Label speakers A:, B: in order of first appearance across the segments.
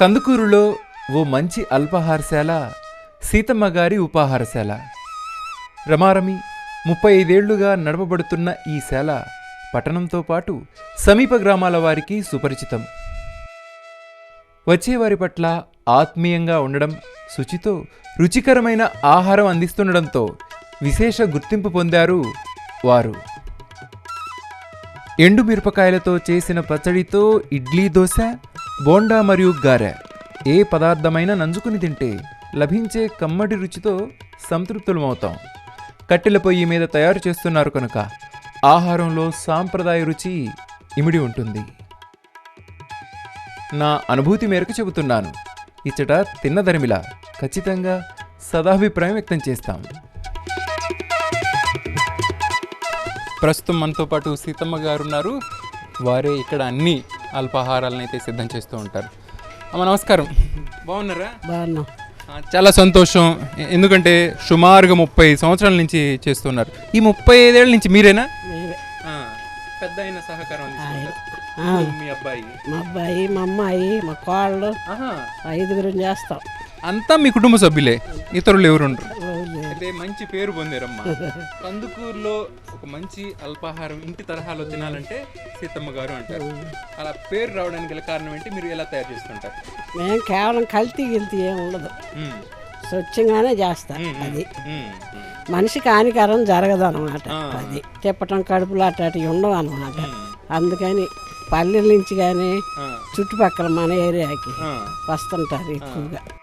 A: కందుకూరులో ఓ మంచి అల్పాహారశాల సీతమ్మ గారి ఉపాహారశాల. రమారమి ముప్పై ఐదేళ్ళుగా నడపబడుతున్న ఈ శాల పట్టణంతో పాటు సమీప గ్రామాల వారికి సుపరిచితం. వచ్చేవారి పట్ల ఆత్మీయంగా ఉండడం శుచితో రుచికరమైన ఆహారం అందిస్తుండడంతో విశేష గుర్తింపు పొందారు వారు. ఎండు మిరపకాయలతో చేసిన పచ్చడితో ఇడ్లీ దోశ బోండా మరియు గారె ఏ పదార్థమైనా నంజుకుని తింటే లభించే కమ్మడి రుచితో సంతృప్తులమవుతాం. కట్టెల పొయ్యి మీద తయారు చేస్తున్నారు కనుక ఆహారంలో సాంప్రదాయ రుచి ఇమిడి ఉంటుంది. నా అనుభూతి మేరకు చెబుతున్నాను. ఇచ్చట తిన్నదరిమిలా ఖచ్చితంగా సదాభిప్రాయం వ్యక్తం చేస్తాం. ప్రస్తుతం మనతో పాటు సీతమ్మ గారు ఉన్నారు వారే ఇక్కడ అన్నీ అల్పాహారాలను అయితే సిద్ధం చేస్తూ ఉంటారు. అమ్మ నమస్కారం. బాగున్నారా?
B: బాగున్నాం.
A: చాలా సంతోషం. ఎందుకంటే సుమారుగా ముప్పై సంవత్సరాల నుంచి చేస్తున్నారు. ఈ ముప్పై ఐదేళ్ళ నుంచి మీరేనా?
B: మీరే.
A: పెద్ద అయిన సహకారం అందిస్తుంటారు.
B: ఆ,
A: మీ అబ్బాయి.
B: మా అబ్బాయి మా అమ్మాయి మా కోళ్ళు
A: ఆహా.
B: ఐదుగురం చేస్తాం.
A: అంతా మీ కుటుంబ సభ్యులే. ఇతరులు ఎవరు ఉండరు
B: రోజు
A: అయితే మంచి పేరు పొందారమ్మా కందుకూరులో ఒక మంచి అల్పాహారం ఇంటి తరహాలో తినాలంటే సీతమ్మ గారు అంటారు అలా పేరు రావడానికి గల కారణం ఏంటి మీరు ఎలా తయారు చేస్తుంటారు
B: మేము కేవలం కల్తీ గిల్తీ ఏం ఉండదు. స్వచ్ఛంగానే చేస్తాం. అది. మనిషికి హానికరం జరగదు అనమాట. అది తిప్పటం కడుపులు అట్లాంటివి ఉండవు అనమాట. అందుకని పల్లెల నుంచి కానీ. చుట్టుపక్కల మన ఏరియాకి. వస్తుంటారు ఎక్కువగా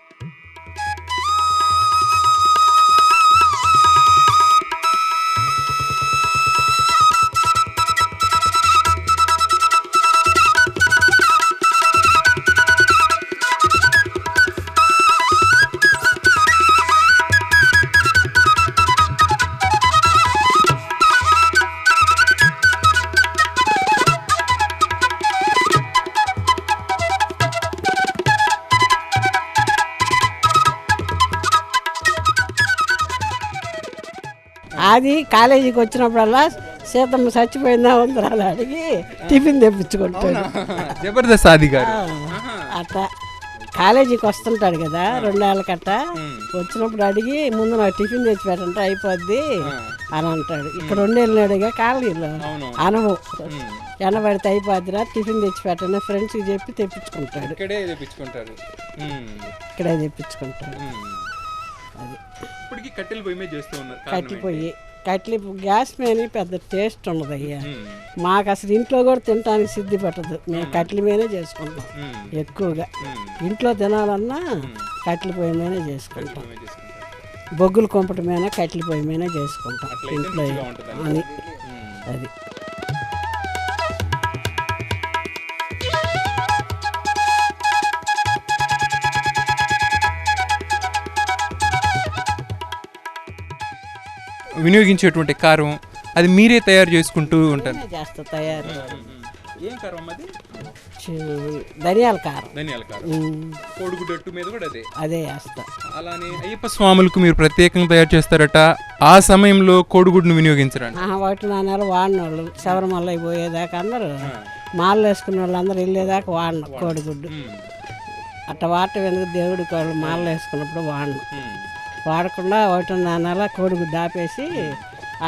B: అది కాలేజీకి వచ్చినప్పుడల్లా సీతమ్మ చచ్చిపోయిందా ఉందరాలు అడిగి టిఫిన్ తెప్పించుకుంటాడు.
A: జబర్దస్త్ ఆది గారు.
B: అట్లా. కాలేజీకి వస్తుంటాడు కదా రెండేళ్ళ కట్ట. వచ్చినప్పుడు అడిగి ముందు నాకు టిఫిన్ తెచ్చి పెట్టంటే అయిపోద్ది అని అంటాడు. ఇక్కడ రెండేళ్ళనాడుగా కాలేజీలో అనుభవం
A: మ్మ్.
B: ఎండబడితే అయిపోద్దిరా టిఫిన్ తెచ్చి పెట్టండి ఫ్రెండ్స్కి చెప్పి తెప్పించుకుంటాడు.
A: ఇక్కడే తెప్పించుకుంటారు మ్మ్.
B: ఇక్కడే తెప్పించుకుంటాడు. అది
A: ఇప్పటికీ కట్టెల పొయ్యి మీద చేస్తూ ఉన్నారు ఏంటి?
B: కట్టిపోయి కట్లి గ్యాస్ మీద పెద్ద టేస్ట్ ఉండదు అయ్యా. మాకు అసలు ఇంట్లో కూడా తినడానికి సిద్ధి పట్టదు మేము కట్ల మీదే చేసుకుంటాం. ఎక్కువగా. ఇంట్లో తినాలన్నా కట్ల పొయ్యి మీదే చేసుకుంటాం
A: పొయ్యి.
B: బొగ్గుల కొంపటి మీద కట్ల పొయ్యి మీదే చేసుకుంటాం ఇంట్లో. అని. అది
A: వినియోగించేటువంటి కారం అది మీరే తయారు చేసుకుంటూ ఉంటారు.
B: చేస్తా తయారు.
A: ఏం కారం అది?
B: చి- ధనియాల కారం.
A: ధనియాల కారం.
B: ఉమ్,
A: కోడిగుడ్డట్టు మీద కూడా అదే? అలానే అయ్యప్ప స్వాములకు మీరు ప్రత్యేకంగా తయారు చేస్తారట. ఆ సమయంలో కోడిగుడ్డును వినియోగించరండి
B: ఆహా, ఒకటి నా నెల వాడిన వాళ్ళు శబరిమల పోయేదాకా అందరూ. మాలు వేసుకున్న వాళ్ళు అందరూ వెళ్ళేదాకా వాడిన కోడిగుడ్డు. అట్ట వాడటం ఎందుకు దేవుడికి వాళ్ళు మాలలు వేసుకున్నప్పుడు వాడను. వాడకుండా ఒకటి నా నెల కోడిగుడ్డు ఆపేసి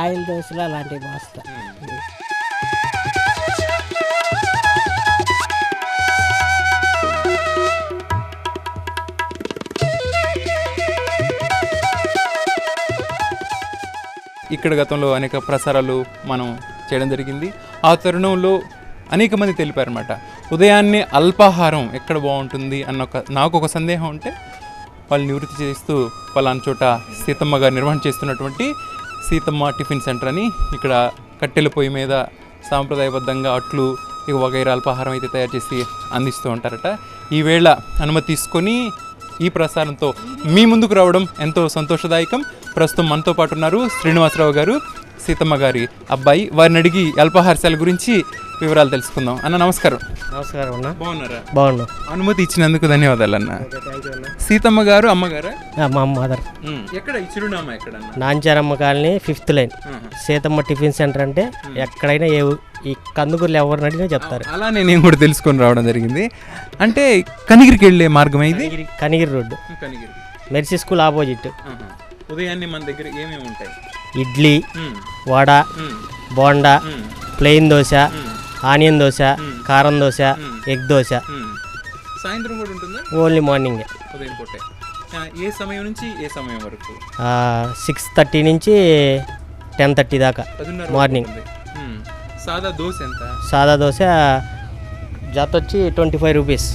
B: ఆయిల్ దోశలు అలాంటివి పోస్తా.
A: ఇక్కడ గతంలో అనేక ప్రసారాలు మనం చేయడం జరిగింది. ఆ తరుణంలో అనేక మంది తెలిపారనమాట ఉదయాన్నే అల్పాహారం ఎక్కడ బాగుంటుంది? అన్న ఒక నాకు ఒక సందేహం ఉంటే వాళ్ళు నివృత్తి చేస్తూ పలానా చోట సీతమ్మ గారు నిర్వహణ చేస్తున్నటువంటి సీతమ్మ టిఫిన్ సెంటర్ అని ఇక్కడ కట్టెల పొయ్యి మీద సాంప్రదాయబద్ధంగా అట్లు ఇక వగైరా అల్పాహారం అయితే తయారు చేసి అందిస్తూ ఉంటారట. ఈవేళ అనుమతి తీసుకొని ఈ ప్రసారంతో మీ ముందుకు రావడం ఎంతో సంతోషదాయకం. ప్రస్తుతం మనతో పాటు ఉన్నారు శ్రీనివాసరావు గారు సీతమ్మ గారి అబ్బాయి. వారిని అడిగి అల్పాహారశాల గురించి వివరాలు తెలుసుకుందాం. అన్న నమస్కారం.
C: నమస్కారం అన్న.
A: బాగున్నారా?
C: బాగున్నాం.
A: అనుమతి ఇచ్చినందుకు ధన్యవాదాలు అన్న. సీతమ్మ గారు అమ్మగారా
C: మా మదర్.
A: ఎక్కడ? చిరునామా ఎక్కడ
C: Nancharamma colony fifth line. Seethamma tiffin centre అంటే ఎక్కడైనా ఏ ఈ కందుకూరులు ఎవరిని అడిగినా చెప్తారు.
A: అలానే నేను కూడా తెలుసుకొని రావడం జరిగింది. అంటే కనిగిరికి వెళ్ళే మార్గం ఇది
C: Kanigiri road. Mercy school opposite.
A: ఉదయాన్నే మన దగ్గర ఏమేమి ఉంటాయి?
C: ఇడ్లీ వడ బోండా ప్లెయిన్ దోశ ఆనియన్ దోశ కారం దోశ ఎగ్ దోశ.
A: సాయంత్రం కూడా ఉంటుందా?
C: Only morning.
A: ఉదయం పూటే. ఆ, ఏ సమయం నుంచి ఏ సమయం వరకు?
C: సిక్స్ థర్టీ నుంచి టెన్ థర్టీ దాకా మార్నింగ్.
A: సాదా దోశ ఎంత?
C: సాదా దోశ జత వచ్చి ట్వంటీ ఫైవ్ రూపీస్.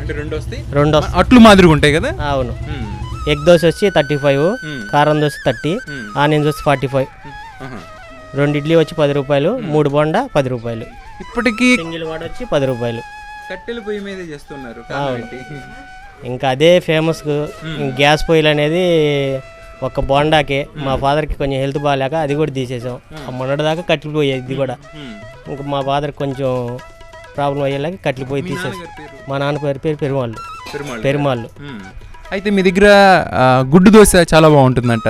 A: అంటే రెండు వస్తాయి?
C: రెండు వస్తాయి.
A: అట్లు మాదిరిగా ఉంటాయి కదా?
C: అవును. ఎగ్ దోశ వచ్చి థర్టీ ఫైవ్. కారం dosa thirty. Onion dosa forty five. రెండు ఇడ్లీ వచ్చి పది రూపాయలు మూడు బొండా పది రూపాయలు.
A: ఇప్పటికీ
C: సింగిల్ వాడ వచ్చి పది రూపాయలు.
A: కట్టెల పొయ్యి మీదే చేస్తున్నారు?
C: ఇంకా అదే ఫేమస్ గ్యాస్ పొయ్యిలు అనేది ఒక బోండాకి. మా ఫాదర్కి కొంచెం హెల్త్ బాగాలేక అది కూడా తీసేసాం. ఆ మొన్నటి దాకా కట్టెలు పోయి ఇది కూడా. ఇంకా మా ఫాదర్కి కొంచెం ప్రాబ్లం అయ్యేలాగా కట్టెలు పోయి తీసేసాం మా నాన్న పేరు పేరు పెరుమాళ్ళు.
A: పెరుమాళ్
C: పెరుమాళ్ళు.
A: అయితే మీ దగ్గర గుడ్డు దోశ చాలా బాగుంటుందంట.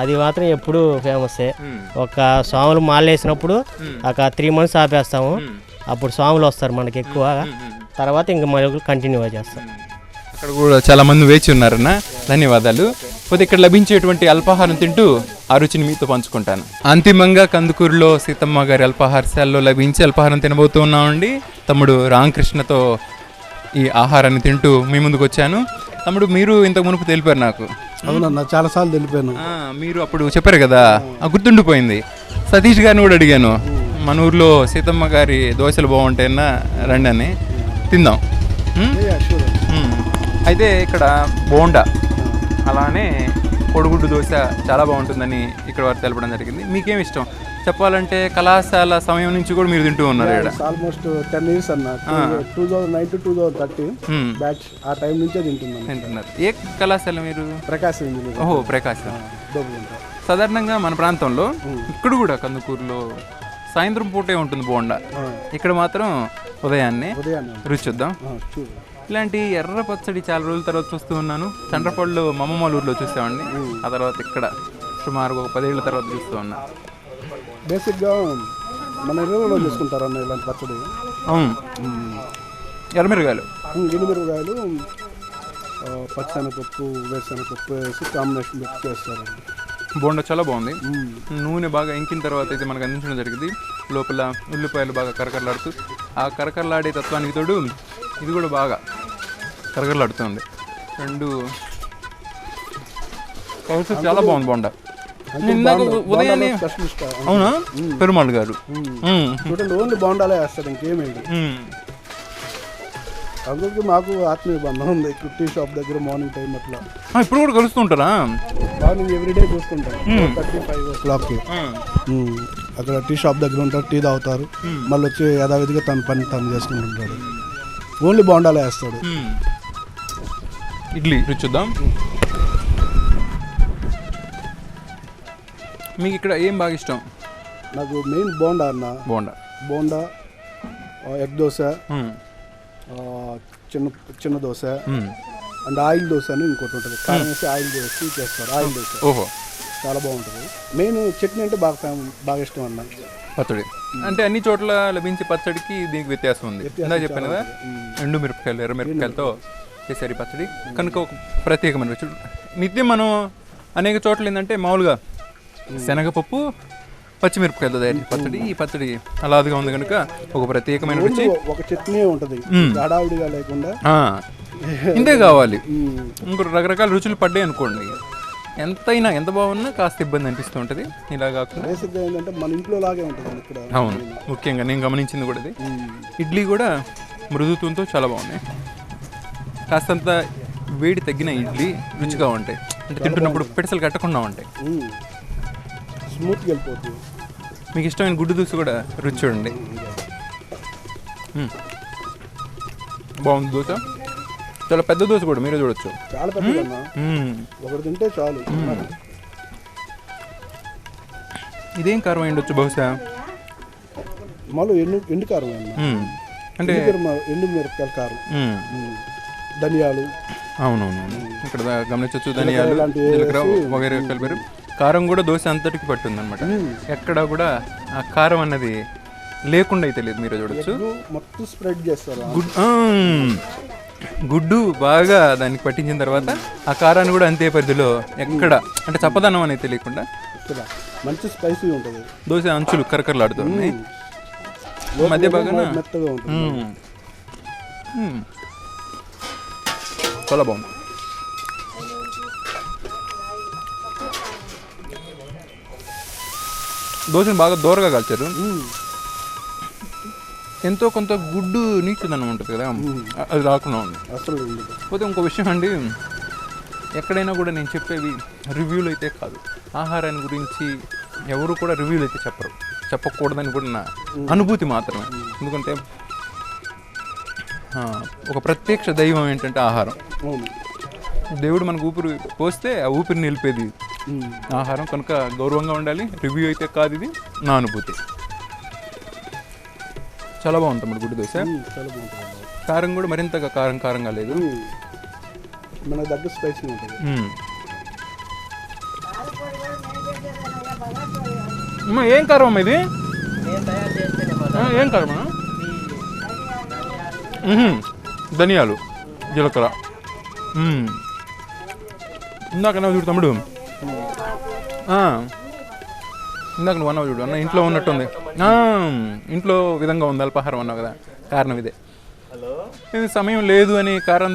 C: అది మాత్రం ఎప్పుడు ఫేమస్సే
A: మ్మ్.
C: ఒక స్వాములు మాల వేసినప్పుడు ఒక త్రీ మంత్స్ ఆపేస్తాము. అప్పుడు స్వాములు వస్తారు మనకి ఎక్కువ తర్వాత ఇంకా మళ్ళీ కంటిన్యూ చేస్తాం.
A: అక్కడ కూడా చాలా మంది వేచి ఉన్నారన్న. ధన్యవాదాలు. పోతే ఇక్కడ లభించేటువంటి అల్పాహారం తింటూ ఆ రుచిని మీతో పంచుకుంటాను. అంతిమంగా కందుకూరులో సీతమ్మ గారి అల్పాహారశాలలో లభించే అల్పాహారం తినబోతూ ఉన్నామండి తమ్ముడు రామకృష్ణతో ఈ ఆహారాన్ని తింటూ మీ ముందుకు వచ్చాను తమ్ముడు మీరు ఇంతకు మునుపు తెలిపారు నాకు.
D: అవునన్నా చాలాసార్లు తెలిపాను.
A: ఆ, మీరు అప్పుడు చెప్పారు కదా ఆ గుర్తుండిపోయింది. సతీష్ గారిని కూడా అడిగాను మన ఊర్లో సీతమ్మ గారి దోశలు బాగుంటాయన్నా రండి అని. తిందాం. అయితే ఇక్కడ బోండా అలానే కొడుగుడ్డు దోశ చాలా బాగుంటుందని ఇక్కడ వారు తెలపడం జరిగింది. మీకేం ఇష్టం? చెప్పాలంటే కళాశాల సమయం నుంచి కూడా మీరు తింటూ ఉన్నారు ఇక్కడ.
D: ఆల్మోస్ట్ టెన్ ఇయర్స్ అన్న. Two thousand nine to two thousand thirty. Batch ఆ టైం నుంచే తింటున్నాను.
A: తింటున్నారు. ఏ కళాశాల మీరు?
D: ప్రకాశం ఇంజనీర్
A: ఓహో ప్రకాశం. సాధారణంగా మన ప్రాంతంలో ఇక్కడ కూడా కందుకూరులో సాయంత్రం పూటే ఉంటుంది బోండా. ఇక్కడ మాత్రం ఉదయాన్నే రుచి చూద్దాం.
D: చూడు
A: ఇలాంటి ఎర్ర పచ్చడి చాలా రోజుల తర్వాత చూస్తూ ఉన్నాను. చండ్రపళ్ళు మా అమ్మమ్మ వాళ్ళ ఊర్లో చూసామండి ఆ తర్వాత ఇక్కడ సుమారు ఒక పదేళ్ళ తర్వాత చూస్తూ ఉన్నా.
D: బేసిక్గా మన ఇళ్ళలో చేసుకుంటారు అన్న ఇలాంటి పచ్చడి?
A: ఎర్రమిరగాయలు
D: గిన్నెమిరపకాయలు పచ్చనపప్పు వేరుశనగపప్పు వేసి కాంబినేషన్ పెట్టి చేస్తారు
A: బోండా చాలా బాగుంది. నూనె బాగా ఇంకిన తర్వాత అయితే మనకు అందించడం జరిగింది. లోపల ఉల్లిపాయలు బాగా కరకరలాడుతూ ఆ కరకరలాడే తత్వానికి తోడు ఇది కూడా బాగా కరకరలాడుతుంది రెండు చాలా బాగుంది బోండా. ఇందాక ఉదయాన్నే
D: స్పెషలిస్ట్
A: అవునా? పెరుమాళ్ గారు.
D: చూడండి ఓన్లీ బాగుండాలే వేస్తారు ఇంకేమేమి
A: మ్మ్.
D: అందరికి మాకు ఆత్మీయ బంధం ఉంది టీ షాప్ దగ్గర మార్నింగ్ టైం అట్లా.
A: ఇప్పుడు కూడా కలుస్తుంటారా?
D: మార్నింగ్ ఎవ్రీడే చూసుకుంటాం థర్టీ ఫైవ్ ఓ క్లాక్కి. అక్కడ టీ షాప్ దగ్గర ఉంటారు టీ తాగుతారు. మళ్ళీ వచ్చి యథావిధిగా తన పని తను చేసుకుంటుంటాడు ఓన్లీ బాగుండాలే వేస్తాడు.
A: ఇడ్లీ చూద్దాం మీకు ఇక్కడ ఏం బాగా ఇష్టం?
D: నాకు మెయిన్ బోండా అన్న.
A: బోండా.
D: బోండా ఎగ్ దోశ చిన్న చిన్న దోశ. అండ్ ఆయిల్ దోశ అని ఇంకోటి ఉంటుంది. కారం వేసి ఆయిల్ చేసి చేస్తారు. ఆయిల్ దోశ.
A: ఓహో.
D: చాలా బాగుంటుంది. మెయిన్ చట్నీ అంటే బాగా ఫేమ బాగా ఇష్టం అన్న.
A: పచ్చడి. అంటే అన్ని చోట్ల లభించే పచ్చడికి దీనికి వ్యత్యాసం ఉంది. ఇందా చెప్పాను కదా? ఎండు మిరపకాయలు ఎర్ర మిరపకాయలతో చేశారు ఈ పచ్చడి. కనుక ఒక ప్రత్యేకమైన రుచి నిత్యం మనం అనేక చోట్ల ఏంటంటే మామూలుగా శనగపప్పు పచ్చిమిరపకాయలతో తయారు పచ్చడి. ఈ పచ్చడి అలాదిగా ఉంది కనుక ఒక ప్రత్యేకమైన రుచి.
D: ఒక చట్నీ ఉంటుంది. హడావుడిగా లేకుండా.
A: ఇంతే కావాలి. ఇంకో రకరకాల రుచులు పడ్డాయి అనుకోండి. ఎంతైనా ఎంత బాగున్నా కాస్త ఇబ్బంది అనిపిస్తూ ఉంటుంది. ఇలా కాకుండా
D: బేసిక్గా ఏంటంటే మన ఇంట్లో లాగే ఉంటుంది ఇక్కడ.
A: అవును. ముఖ్యంగా నేను గమనించింది కూడా ఇది ఇడ్లీ కూడా మృదుత్వంతో చాలా బాగున్నాయి. కాస్తంత వేడి తగ్గిన ఇడ్లీ రుచిగా ఉంటాయి. అంటే తింటున్నప్పుడు పిడసలు కట్టకుండా ఉంటాయి.
D: స్మూత్గా వెళ్ళిపోతుంది.
A: మీకు ఇష్టమైన గుడ్డు దూసు కూడా రుచి చూడండి. బాగుంది దోశ. చాలా పెద్ద దోశ కూడా మీరే చూడొచ్చు.
D: చాలా
A: మ్మ్.
D: ఒకటి తింటే చాలు.
A: ఇదేం కారం ఉండొచ్చు బహుశా?
D: మామూలు ఎండు ఎండు కారం.
A: అంటే
D: ఎండు మిరప- ఎండు మిరపకాయల కారం. ధనియాలు.
A: అవునవునవును. ఇక్కడ గమనించవచ్చు ధనియాలు జీలకర్ర వగైరా కలిపారు. కారం కూడా దోశ అంతటికి పట్టుంది అనమాట ఎక్కడ కూడా ఆ కారం అన్నది లేకుండా అయితే లేదు మీరు చూడొచ్చు.
D: మొత్తం స్ప్రెడ్ చేస్తారు.
A: గుడ్డు బాగా దానికి పట్టించిన తర్వాత ఆ కారాన్ని కూడా అంతే పరిధిలో ఎక్కడ అంటే చప్పదనం అనేది తెలియకుండా
D: ఇక్కడ మంచి స్పైసీ ఉంటుంది.
A: దోశ అంచులు కరకరలాడుతున్నాయి మధ్య భాగాన
D: మెత్తగా ఉంటుంది.
A: చాలా బాగుంది. దోశను బాగా దూరగా కాల్చారు. ఎంతో కొంత గుడ్డు నీచుదనం ఉంటుంది కదా అది రాకుండా ఉంది.
D: అసలు
A: పోతే ఇంకో విషయం అండి ఎక్కడైనా కూడా నేను చెప్పేవి రివ్యూలు అయితే కాదు. ఆహారాన్ని గురించి ఎవరు కూడా రివ్యూలు అయితే చెప్పరు. చెప్పకూడదని కూడా నా అనుభూతి మాత్రమే. ఎందుకంటే ఒక ప్రత్యక్ష దైవం ఏంటంటే ఆహారం. దేవుడు మనకు ఊపిరి పోస్తే ఆ ఊపిరి నిలిపేది. ఆహారం కనుక గౌరవంగా ఉండాలి రివ్యూ అయితే కాదు ఇది నా అనుభూతి చాలా బాగుంది తమ్ముడు గుడ్డు దోశ.
D: చాలా బాగుంటుంది.
A: కారం కూడా మరింతగా కారం కారంగా లేదు.
D: మనకు దగ్గర స్పైసీ ఉంటుంది.
A: అమ్మా, ఏం కారం అమ్మా ఇది ఏం కారం. ధనియాలు జీలకర్ర. ఇందాక నా చూడు తమ్ముడు. ఇందాక నువ్వు అన్నావు చూడు అన్న ఇంట్లో ఉన్నట్టుంది. ఇంట్లో విధంగా ఉంది అల్పాహారం అన్నావు కదా కారణం ఇదే. ఇది సమయం లేదు అని కారం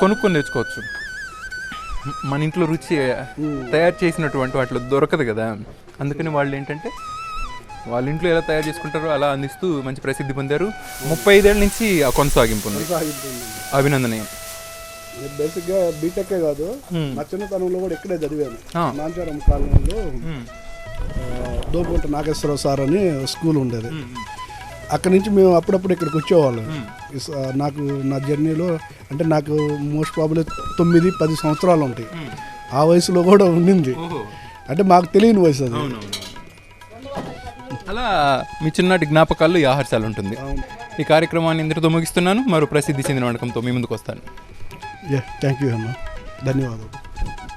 A: కొనుక్కొని తెచ్చుకోవచ్చు. మన ఇంట్లో రుచి తయారు చేసినటువంటి వాటిలో దొరకదు కదా. అందుకని వాళ్ళు ఏంటంటే వాళ్ళ ఇంట్లో ఎలా తయారు చేసుకుంటారో అలా అందిస్తూ మంచి ప్రసిద్ధి పొందారు. ముప్పై ఐదేళ్ళ నుంచి ఆ కొనసాగింపు ఉంది. అభినందనీయం.
D: నేను బేసిక్గా బీటెక్కే కాదు మా చిన్నతనంలో కూడా ఇక్కడే చదివాను. నాంచారం కాలనీలో. దోపుకుంట నాగేశ్వరరావు సార్ అని స్కూల్ ఉండేది. అక్కడి నుంచి మేము అప్పుడప్పుడు ఇక్కడికి వచ్చేవాళ్ళం. నాకు నా జర్నీలో అంటే నాకు మోస్ట్ ప్రాబ్లీ తొమ్మిది పది సంవత్సరాలు ఉంటాయి. ఆ వయసులో కూడా ఉండింది. అంటే మాకు తెలియని వయసు అది.
A: అలా మీ చిన్నటి జ్ఞాపకాల్లో ఈ ఆహారశాల ఉంటుంది. ఈ కార్యక్రమాన్ని ఇంతటితో ముగిస్తున్నాను. మరో ప్రసిద్ధి చెందిన వంటకంతో మీ ముందుకు వస్తాను.
D: ಯಾ ಥ್ಯಾಂಕ್ ಯು ಅಮ್ಮ ಧನ್ಯವಾದಗಳು